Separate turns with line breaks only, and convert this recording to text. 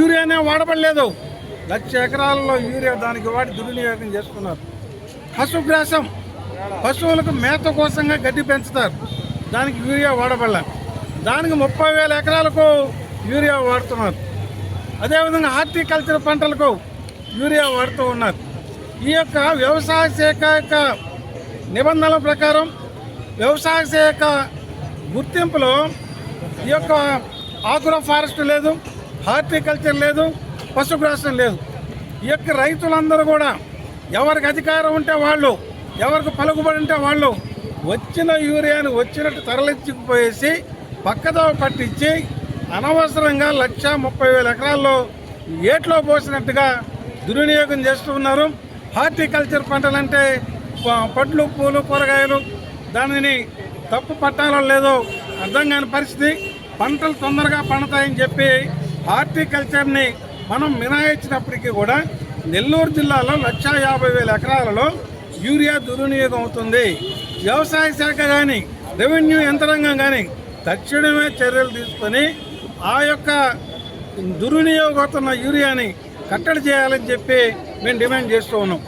యూరియానే వాడబడలేదు. లక్ష ఎకరాల్లో యూరియా దానికి వాడి దుర్వినియోగం చేసుకున్నారు. పశుగ్రాసం. పశువులకు మేత కోసంగా గడ్డి పెంచుతారు. దానికి యూరియా వాడబడలే. దానికి ముప్పై వేల ఎకరాలకు యూరియా వాడుతున్నారు. అదేవిధంగా హార్టికల్చర్ పంటలకు యూరియా వాడుతూ ఉన్నారు. ఈ యొక్క వ్యవసాయ శాఖ యొక్క నిబంధనల ప్రకారం వ్యవసాయ శాఖ గుర్తింపులో ఈ యొక్క ఆగ్రో ఫారెస్ట్ లేదు. హార్టికల్చర్ లేదు పశుగ్రాసం లేదు. ఈ యొక్క రైతులందరూ కూడా ఎవరికి అధికారం ఉంటే వాళ్ళు ఎవరికి పలుకుబడి ఉంటే వాళ్ళు వచ్చిన యూరియాను వచ్చినట్టు తరలించుకుపోయేసి పక్కదో పట్టించి అనవసరంగా లక్ష ముప్పై వేల ఎకరాల్లో ఏట్లో పోసినట్టుగా దుర్వినియోగం చేస్తూ ఉన్నారు. హార్టికల్చర్ పంటలంటే పండ్లు పూలు కూరగాయలు దానిని తప్పు పట్టాలో లేదో అర్థం కాని పరిస్థితి. పంటలు తొందరగా పండుతాయని చెప్పి హార్టికల్చర్ని మనం మినహాయించినప్పటికీ కూడా నెల్లూరు జిల్లాలో లక్షా యాభై వేల ఎకరాలలో యూరియా దుర్వినియోగం అవుతుంది. వ్యవసాయ శాఖ కానీ రెవెన్యూ యంత్రాంగం కానీ తక్షణమే చర్యలు తీసుకొని ఆ యొక్క దుర్వినియోగవుతున్న యూరియాని కట్టడి చేయాలని చెప్పి మేము డిమాండ్ చేస్తూ ఉన్నాం.